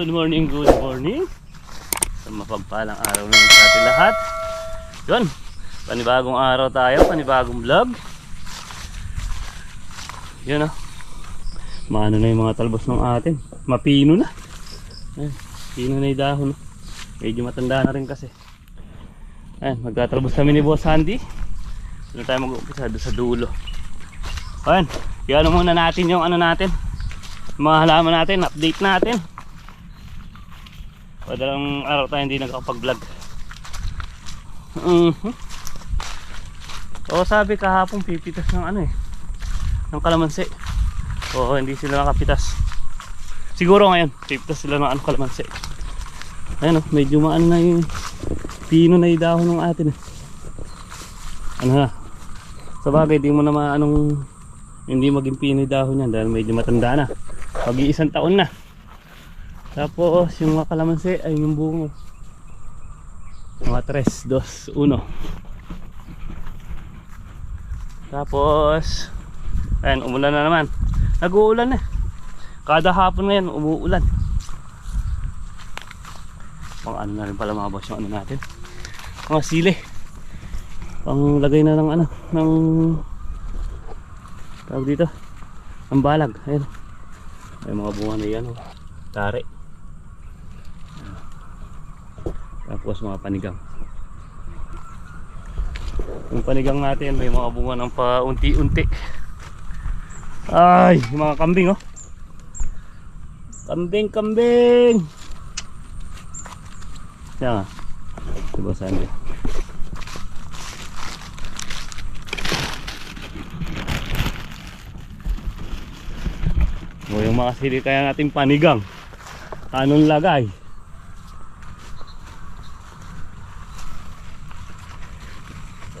good morning, good morning. Sa mapagpalang araw ng sa ating lahat. Yun, panibagong araw tayo, panibagong vlog. Yun ah. Maano na yung mga talbos ng atin. Mapino na. Ayun, pino na yung dahon. Medyo matanda na rin kasi. Ayun, magtatalbos kami ni Boss Sandy. Doon tayo mag-umpisa sa dulo. Ayun, ano muna natin yung ano natin. Mga halaman natin, update natin. Padalang araw tayo hindi nakakapag-vlog. Mhm. Oo, sabi kahapon pipitas ng ano eh. Ng kalamansi. Oo, hindi sila nakapitas. Siguro ngayon, pipitas sila ng ano kalamansi. Ayun oh, medyo maano na yung pino na yung dahon ng atin eh. Ano na? Sa bagay, di mo na maanong hindi maging pino yung dahon yan dahil medyo matanda na. Pag-iisang taon na. Tapos yung mga kalamansi ay yung bungo. Mga 3, 2, 1. Tapos ayun, umulan na naman. Nag-uulan na. Kada hapon ngayon umuulan. Pang ano na rin pala mga boss yung ano natin. Mga sili. Pang lagay na ng ano, ng tawag dito. Ang balag. Ayun. May mga bunga na yan. Oh. Tare. Tapos mga panigang. Yung panigang natin may mga bunga ng paunti-unti. Ay, mga kambing oh. Kambing, kambing. Yan nga. Diba saan? O yung mga sili kaya natin panigang. Anong lagay?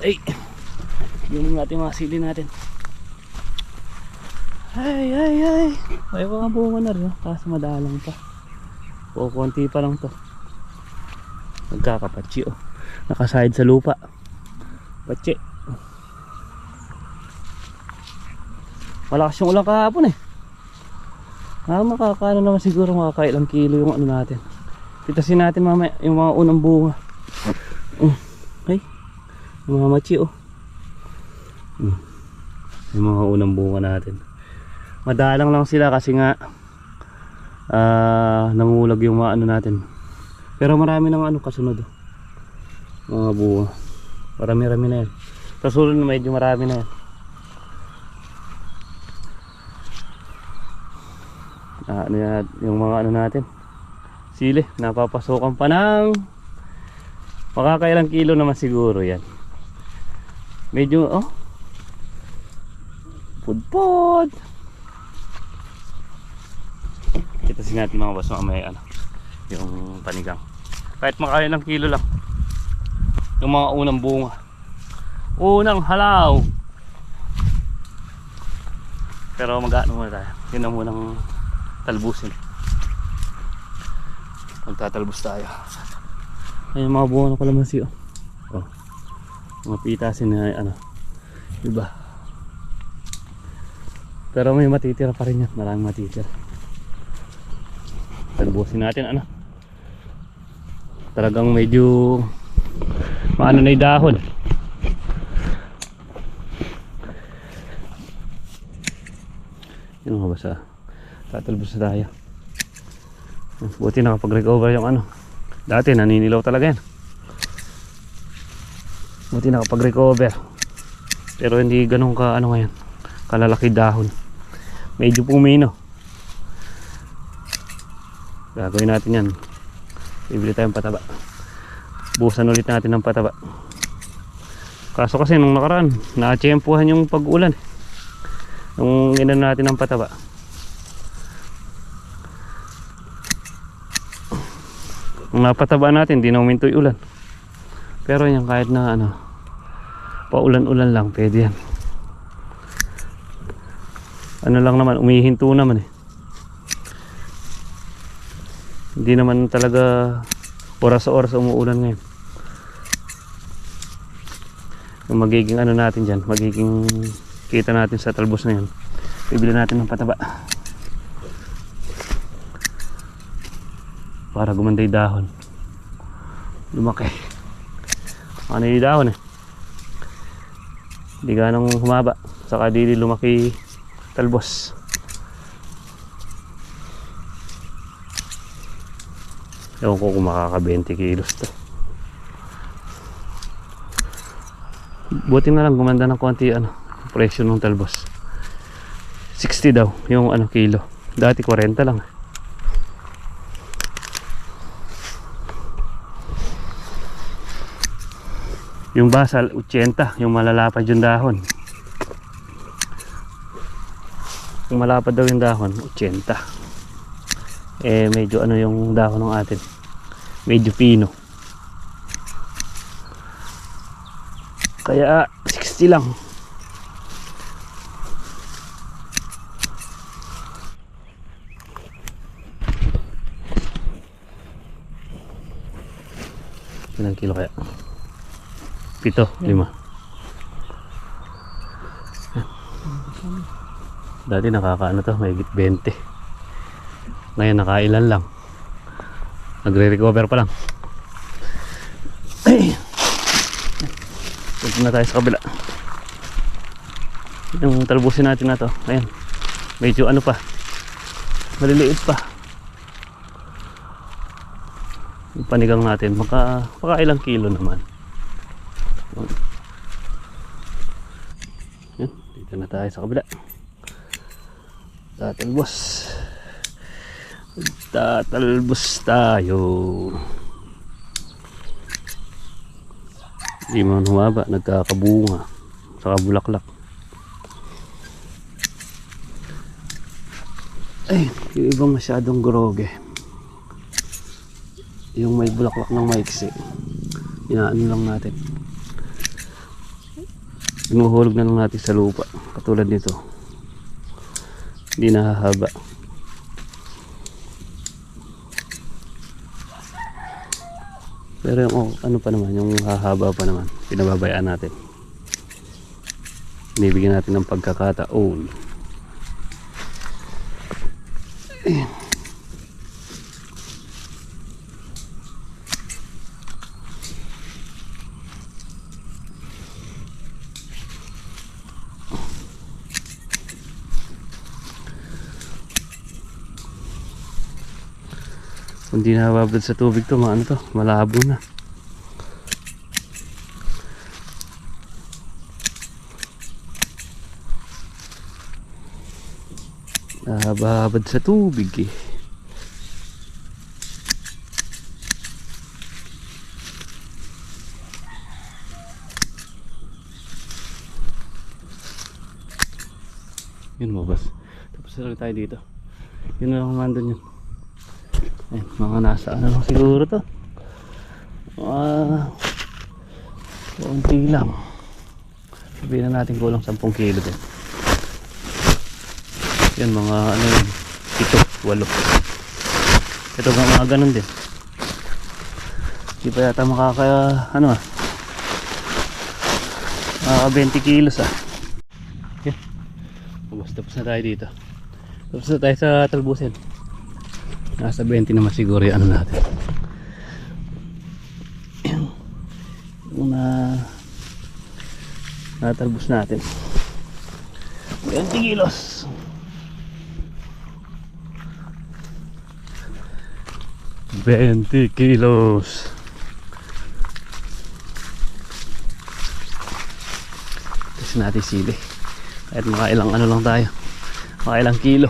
Ay. Yung natin mga sili natin. Ay, ay, ay. May mga bunga na rin. oh. Kaso madalang pa. O, konti pa lang to. Nagkakapatsi oh. Nakaside sa lupa. Patsi. Malakas yung ulang kahapon eh. Ah, makakaano naman siguro makakailang kilo yung ano natin. Pitasin natin mamaya yung mga unang bunga. Mm. Mga machi oh. Mm. Yung mga unang bunga natin. Madalang lang sila kasi nga ah nangulag yung mga ano natin. Pero marami nang ano kasunod oh. Mga bunga. Marami-rami na yan. Sa sulod medyo marami na yan. Ah, ano yan, yung mga ano natin sili napapasokan pa ng makakailang kilo naman siguro yan medyo oh. Pudpod kita si natin mga boss mamaya ano yung panigang. Kahit makakailang kilo lang. Yung mga unang bunga. Unang halaw. Pero mag-ano muna tayo. Yun ang munang talbusin. Magtatalbos tayo. Ayun mga buwan ng kalamansi oh. oh. Mga pitasin na ano iba. Pero may matitira pa rin yan. Maraming matitira. Talbusin natin ano. Talagang medyo maano na yung dahon. Yun mga basa tatalbos na tayo. Buti nakapag-recover yung ano. Dati naninilaw talaga yan buti nakapag-recover. Pero hindi ganun ka ano ngayon kalalaki dahon. Medyo pumino. Gagawin natin yan. Bibili tayong pataba. Busan ulit natin ng pataba. Kaso kasi nung nakaraan na-tsempuhan yung pag-ulan. Nung inan natin ng pataba. Nung napataba natin, di na uminto ulan. Pero yan kahit na ano, paulan-ulan lang, pwede yan. Ano lang naman, umihinto naman eh. Hindi naman talaga oras sa oras umuulan ngayon. Yung magiging ano natin dyan, magiging kita natin sa talbos na yan. Bibili natin ng pataba. para gumanda yung dahon lumaki ano yung dahon eh. Hindi ganong humaba. Saka di lumaki talbos. Ewan ko kung makaka 20 kilos to. Buti na lang gumanda ng konti ano presyo ng talbos. 60 daw yung ano kilo. Dati 40 lang yung basal 80 yung malalapad yung dahon. Yung malapad daw yung dahon 80 eh medyo ano yung dahon ng atin? Medyo pino. Kaya 60 lang. Ilang kilo kaya pito, lima. Dati nakakaano to may 20 ngayon nakailan lang. Nagre-recover pa lang. Punta na tayo sa kabila. Yung talbusin natin na to. Ayan. Medyo ano pa. Maliliit pa. Yung panigang natin maka, maka ilang kilo naman yan dito na tayo sa kabila. Tatalbos. Tatalbos tayo. Hindi man humaba nagkakabunga saka bulaklak ay yung ibang masyadong groge. Yung may bulaklak ng maiksi. Inaano lang natin inuhulog na lang natin sa lupa. Katulad nito. Hindi nahahaba. Pero yung oh, ano pa naman yung hahaba pa naman pinababayaan natin. Binibigyan natin ng pagkakataon. Ayan. Kung di nababad sa tubig to, maano to, malabo na. Nababad sa tubig eh. Yun mo boss. Tapos na lang tayo dito. Yun na lang nandun yun. Ayan, mga nasa ano lang siguro to. Ah, konti lang. Sabihin na natin kulang 10 kilo din. Yan mga ano yun, ito, walo. Ito mga ganun din. Hindi pa yata makaka, ano ah, makaka 20 kilos ah. Okay. Tapos tapos na tayo dito. Tapos na tayo sa talbusin. Nasa 20 naman siguro yung ano natin. Yung na natalbos natin. 20 kilos. Twenty kilos. Kasi natin sili. Kahit mga ilang ano lang tayo. Mga ilang kilo.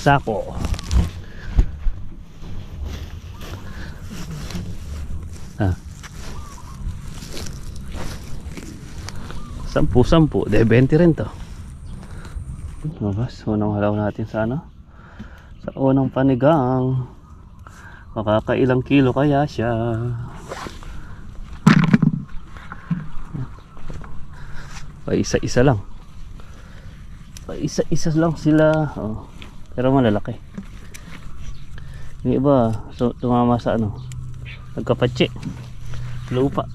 sako. Ah. sampu sampu. De 20 rin to. Mabas unang halaw natin sa ano? Sa unang panigang. Makakailang kilo kaya siya? Pa isa isa lang. Pa isa isa lang sila. Oh. Pero malalaki. Yung iba, so, tumama sa ano, nagkapatsi. Lupa.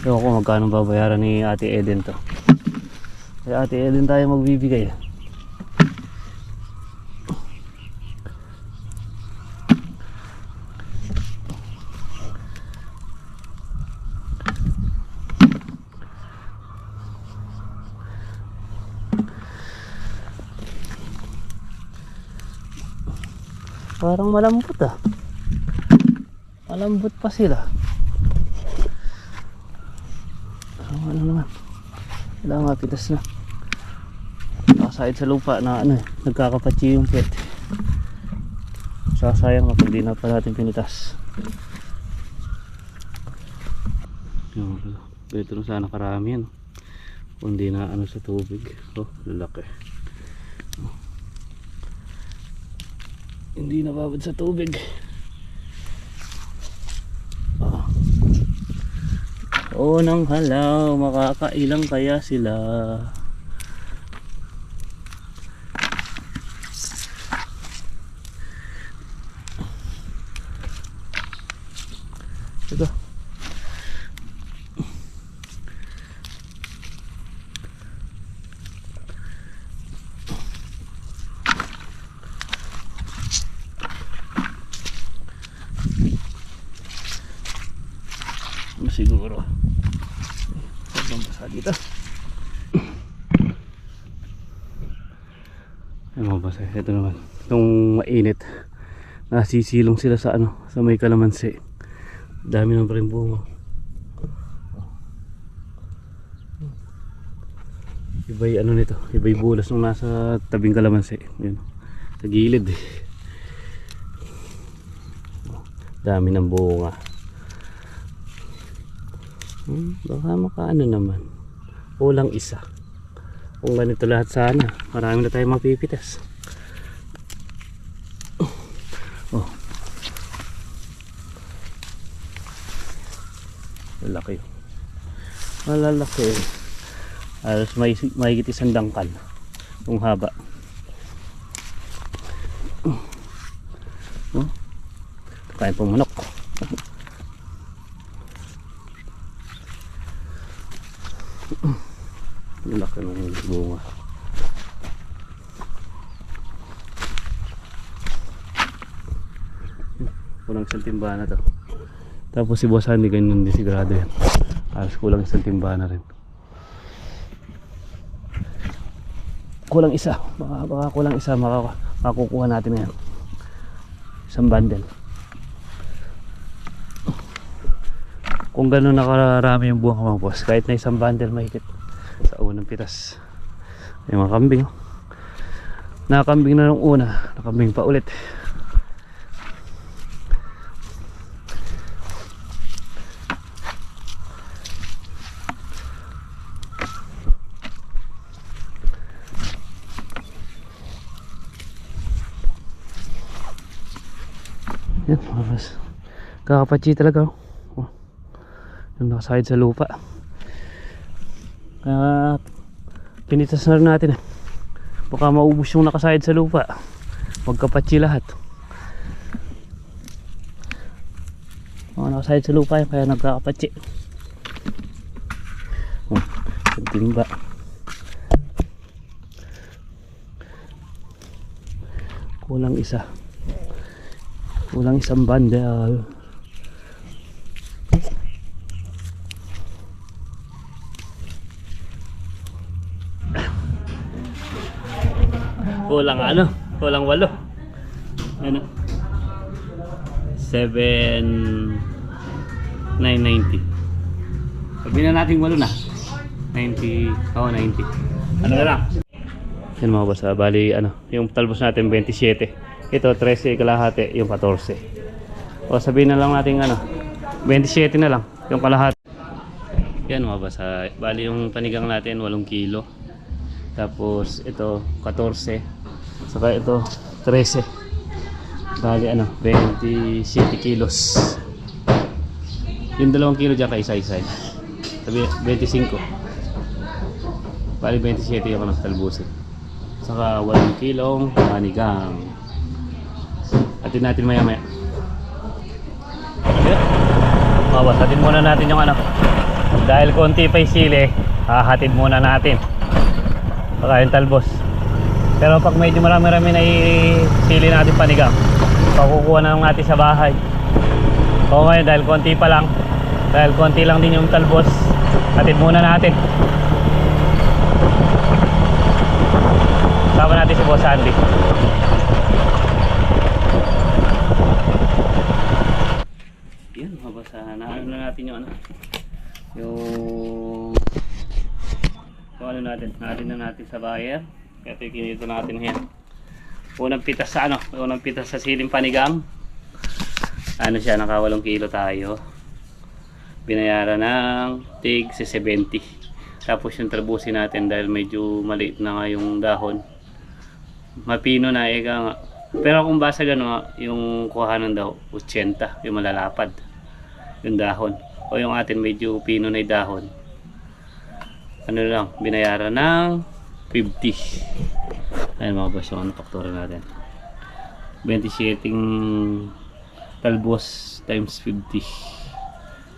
Ewan ko magkano babayaran ni Ate Eden to. Kay Ate Eden tayo magbibigay. Parang malambot ah. Malambot pa sila. Parang ano naman. Kailangan mapitas na. Nakasahid sa lupa na ano eh. Nagkakapatsi yung puwet. Sasayang kapag di na pa natin pinitas. Yung na sana karami yan. Kung di na ano sa tubig. Oh, lalaki. Hindi nababad sa tubig. Oo nang halaw, makakailang kaya sila. Ito. Ano siguro? Huwag bang basa dito? Ay mabasa. Ito naman. Itong mainit. Nasisilong sila sa ano, sa may kalamansi. Dami ng rin bunga. Iba'y ano nito, iba'y bulas nung nasa tabing kalamansi. Yun. Sa gilid eh. Dami ng bunga. Hmm, baka makaano naman. Kulang isa. Kung ganito lahat sana, marami na tayong mapipitas. Lalaki. Malalaki. Alas may mahigit isang dangkal. Yung haba. Oh. Kain pong manok. Laki ng bunga. Kulang isang timba na to. Tapos si Boss Andy ganyan din sigurado yan. Alas kulang isang timba na rin. Kulang isa. Baka, baka kulang isa makaka, makukuha natin ngayon. Isang bundle. Kung gano'n nakarami yung buwang mga boss, kahit na isang bundle mahigit sa unang pitas. Yung mga kambing. Nakakambing na nung una, nakambing pa ulit. Yan, mga boss. Kakapatsi talaga. Oh. Oh. Yung nakasahid sa lupa. Kaya pinitas na rin natin eh. Baka maubos yung nakasahid sa lupa. Magkapatsi lahat. Mga nakasahid sa lupa yun, kaya nagkakapatsi. Oh, yung timba. Kulang isa. Kulang isang bundle. Kulang ano? Kulang walo. Ano? 7 990. Sabi na natin walo na. 90, oh 90. Ano na lang? Yan mga boss, ah, bali ano, yung talbos natin 27. Ito 13 kalahati, yung 14. O sabihin na lang natin ano, 27 na lang, yung kalahati. Yan mga basa. Bali yung panigang natin 8 kilo. Tapos ito 14. Saka ito 13. Bali ano 27 kilos. Yung dalawang kilo dyan kay isa-isa. Sabi 25. Bali 27 yung ano talbusin. Saka 8 kilong panigang. Atin natin maya maya. Yun. Mawas, atin muna natin yung ano. Dahil konti pa yung sili, hahatid muna natin. Baka yung talbos. Pero pag medyo marami-rami na sili natin panigang, pakukuha na lang natin sa bahay. O ngayon, dahil konti pa lang, dahil konti lang din yung talbos, hatid muna natin. Sama natin si Boss Andy. Yan, mabasa na ano na natin yung ano. Yung yung ano natin, natin na natin sa buyer. Ito yung kinito natin yan. Unang pitas sa ano, unang pitas sa siling panigang. Ano siya, naka 8 kilo tayo. Binayaran ng tig sa 70. Tapos yung trabusin natin dahil medyo maliit na nga yung dahon. Mapino na ega nga. Pero kung basa gano, yung kuhanan daw 80, yung malalapad. Yung dahon. O yung atin medyo pino na dahon. Ano lang, binayaran ng 50. Ayun mga boss, yung ano faktura natin. 27 talbos times 50.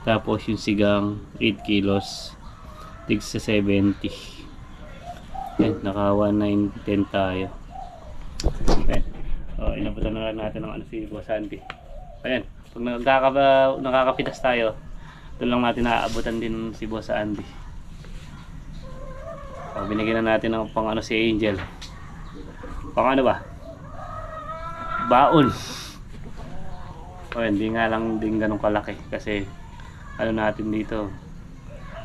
Tapos yung sigang 8 kilos tig sa 70. Yan, naka 1910 tayo. Okay. So, inabutan na natin ng ano si Boss Andy. Ayan, pag nakaka nakakapitas tayo, doon lang natin naaabutan din si Boss Andy. So, binigyan na natin ng pang ano si Angel. Pang ano ba? Baon. O, hindi nga lang din ganun kalaki kasi ano natin dito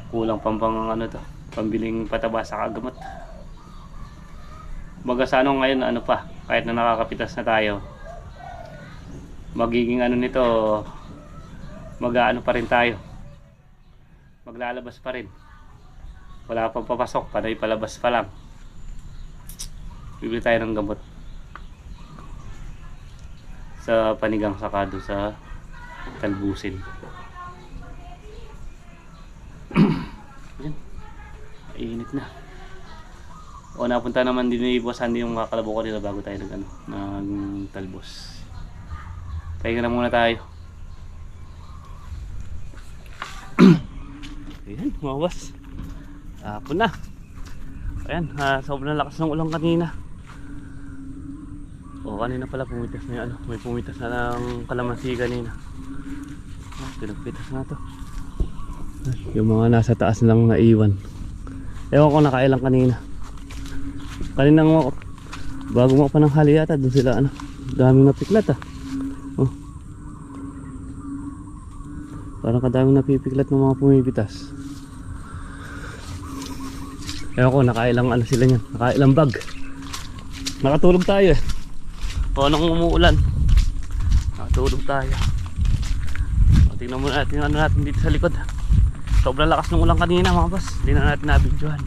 kulang pang pang ano to pambiling pataba sa kagamot baga sa ano ngayon ano pa kahit na nakakapitas na tayo magiging ano nito mag-ano pa rin tayo maglalabas pa rin wala pang papasok panay palabas pa lang bibili tayo ng gamot sa panigang sakado sa talbusin. Init na. O napunta naman din ni Boss yung kakalabo ko nila bago tayo nag, ano, ng talbos. Pahinga na muna tayo. Ayan, mga boss. Hapon na. Ayan, ah, sobrang lakas ng ulan kanina. O kanina pala pumitas na yung ano, may pumitas na ng kalamansi kanina. Ah, pinagpitas na to. Yung mga nasa taas lang naiwan. Ewan ko nakailang kanina. Kanina nga bago mo pa ng hali yata doon sila ano. Daming napiklat ah. Oh. Parang kadaming napipiklat ng mga pumipitas. Ewan ko nakailang ano sila niyan. Nakailang bag. Nakatulog tayo eh. O nung umuulan. Nakatulog tayo. O, tingnan muna natin ano natin dito sa likod. Sobrang lakas ng ulan kanina mga boss. Hindi na natin nabidyohan.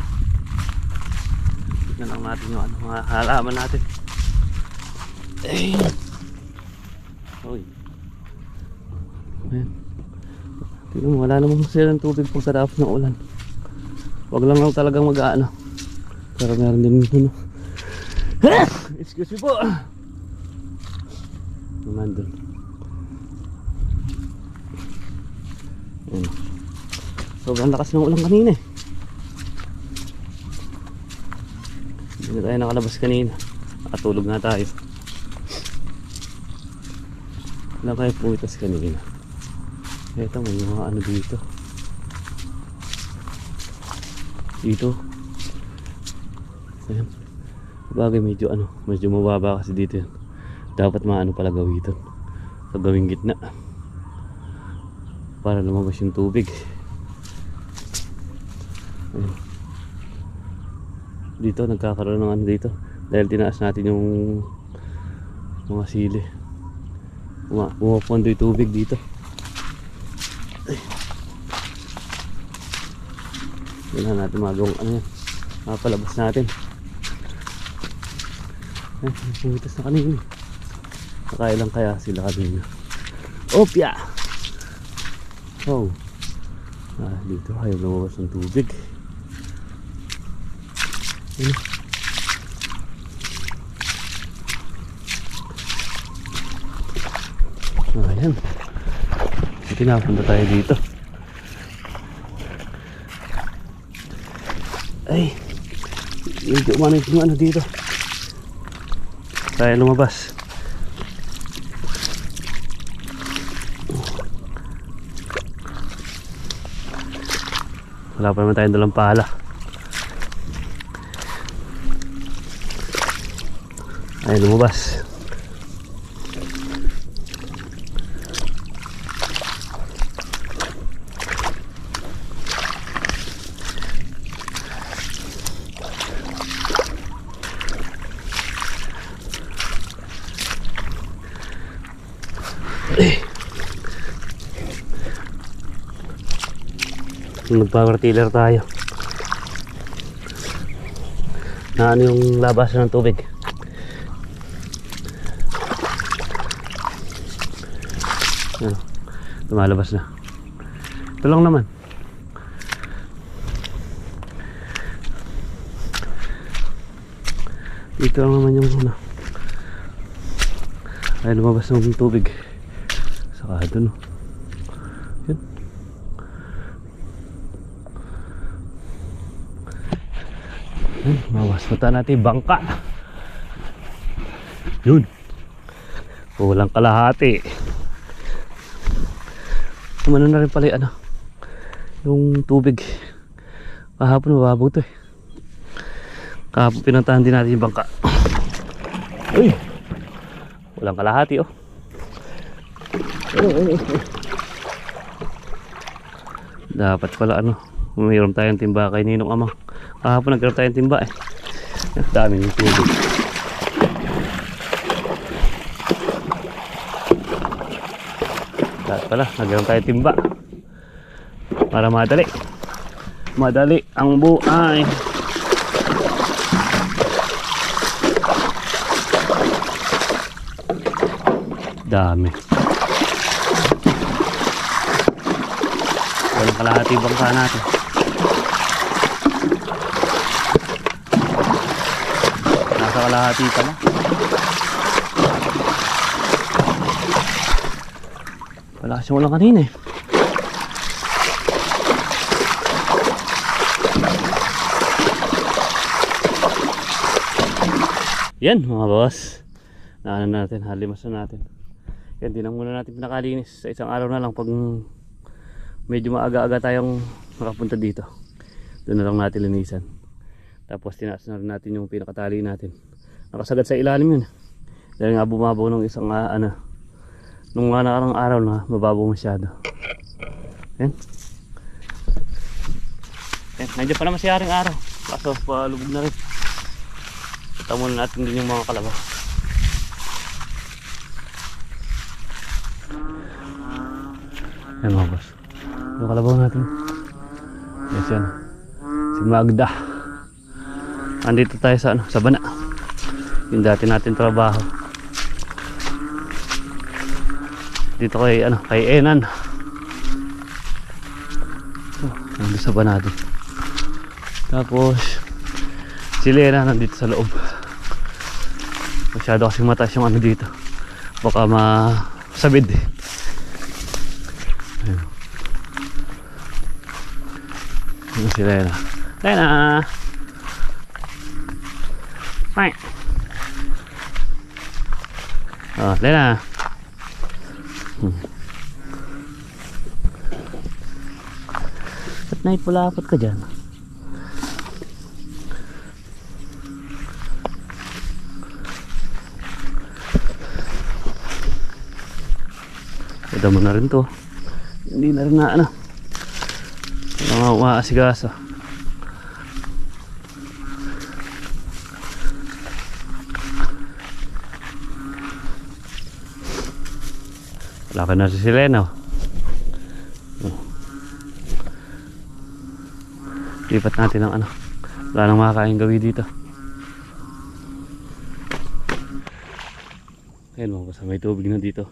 Tignan lang natin yung ano, mga halaman natin. Ay. Uy. Ayan. Tignan mo, wala namang silang tubig pagkatapos ng ulan. Wag lang lang talagang mag-aano. Pero meron din ano. Excuse me po. Naman doon. Ayan. Sobrang lakas ng ulan kanina eh. Hindi na tayo nakalabas kanina. Nakatulog na tayo. Wala kayo pumitas kanina. Ito may mga ano dito. Dito. Ayan. Bagay medyo ano, medyo mababa kasi dito yan. Dapat maano pala gawiton. Sa gawing gitna. Para lumabas yung tubig. Ayan. Dito nagkakaroon ng ano dito dahil tinaas natin yung mga sili. Uma umupondo yung tubig dito. Yan na natin magawang ano yan. Mapalabas natin. Ay, pumitas na kanina. Nakailang kaya sila kanina. Opya! Oh. Ah, dito ayaw lumabas ng tubig. Ano? Ayan. Sige na, punta tayo dito. Ay, medyo umanit yung ano dito. Tayo lumabas. Wala pa naman tayong dalang pala. Ay, lumabas. Mag-power tiller tayo. Na ano yung labasan ng tubig. Ano, lumalabas na. Ito lang naman. Dito lang naman yung ano. Ay lumabas yung tubig. Saka doon. Yun. Ay, mawasmata natin bangka. Yun. Walang kalahati. Umano na rin pala yung ano. Yung tubig. Kahapon mababaw to eh. Kahapon pinuntahan din natin yung bangka. Uy! Walang kalahati oh. Dapat pala ano. Mayroon tayong timba kay Ninong Amang. Kahapon nagkaroon tayong timba eh. Ang dami ng tubig. Dapat pala, nagkaroon tayong timba. Para madali. Madali ang buhay. Dami. Walang kalahati bangka natin. Kalahati pa lang. Wala kasi walang kanina eh. Yan mga boss. Naano natin, halimas na natin. Yan, di na muna natin pinakalinis. Sa isang araw na lang pag medyo maaga-aga tayong nakapunta dito. Doon na lang natin linisan. Tapos tinaas na natin yung pinakatali natin. Nakasagad sa ilalim yun. Dahil nga bumabaw ng isang ah, ano, nung nga nakarang araw na mababaw masyado. Yan. Yan, nandiyan pa naman si Haring Araw. Kaso palubog na rin. Punta muna natin din yung mga kalabaw. Yan mga boss. Yung kalabaw natin. Yes yan. Si Magda. Andito tayo sa ano, sa bana. Yung dati natin trabaho. Dito kay ano, kay Enan. Oh, nandito sa bana natin. Tapos si Lena nandito sa loob. Masyado kasing mataas yung ano dito. Baka masabid eh. Ayun. Ayun si Lena. Lena! Hi! Oh, Lena! Hmm. Ba't naipulapot ka dyan? Mo na rin to. Hindi na rin na ano. Mga umaasigaso. Wala ka na si Selena. oh. Lipat natin ang ano. Wala nang makakain gawi dito. Ayun mga boss, may tubig na dito.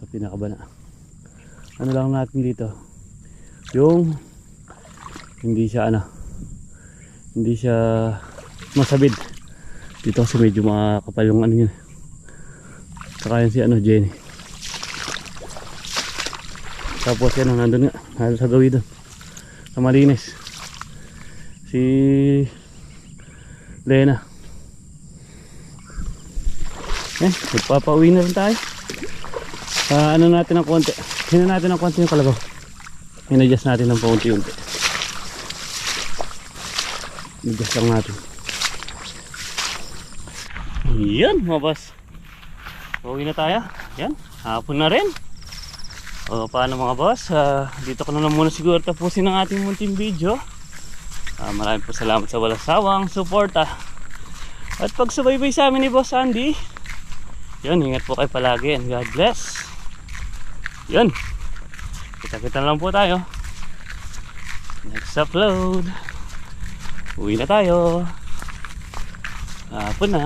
Sa pinakabana. Ano lang natin dito? Yung hindi siya ano hindi siya masabid dito kasi medyo makakapal yung ano yun saka yun si ano Jenny tapos yan nandun nga nandun sa gawi doon. Sa malinis si Lena. Eh magpapauwi na rin tayo. Ah, ano natin ng konti hinan natin ng konti yung kalabaw. In-adjust natin ng paunti-unti. Adjust lang natin. Yan mga boss. Uwi na tayo. Yan. Hapon na rin. O paano mga boss? Ah, dito ko na lang muna siguro tapusin ang ating munting video. Ah, maraming po salamat sa walang sawang suporta. At pagsubaybay sa amin ni Boss Andy. Yun, ingat po kayo palagi and God bless. Yun. Kita-kita lang po tayo. Next upload. Uwi na tayo. Hapon na.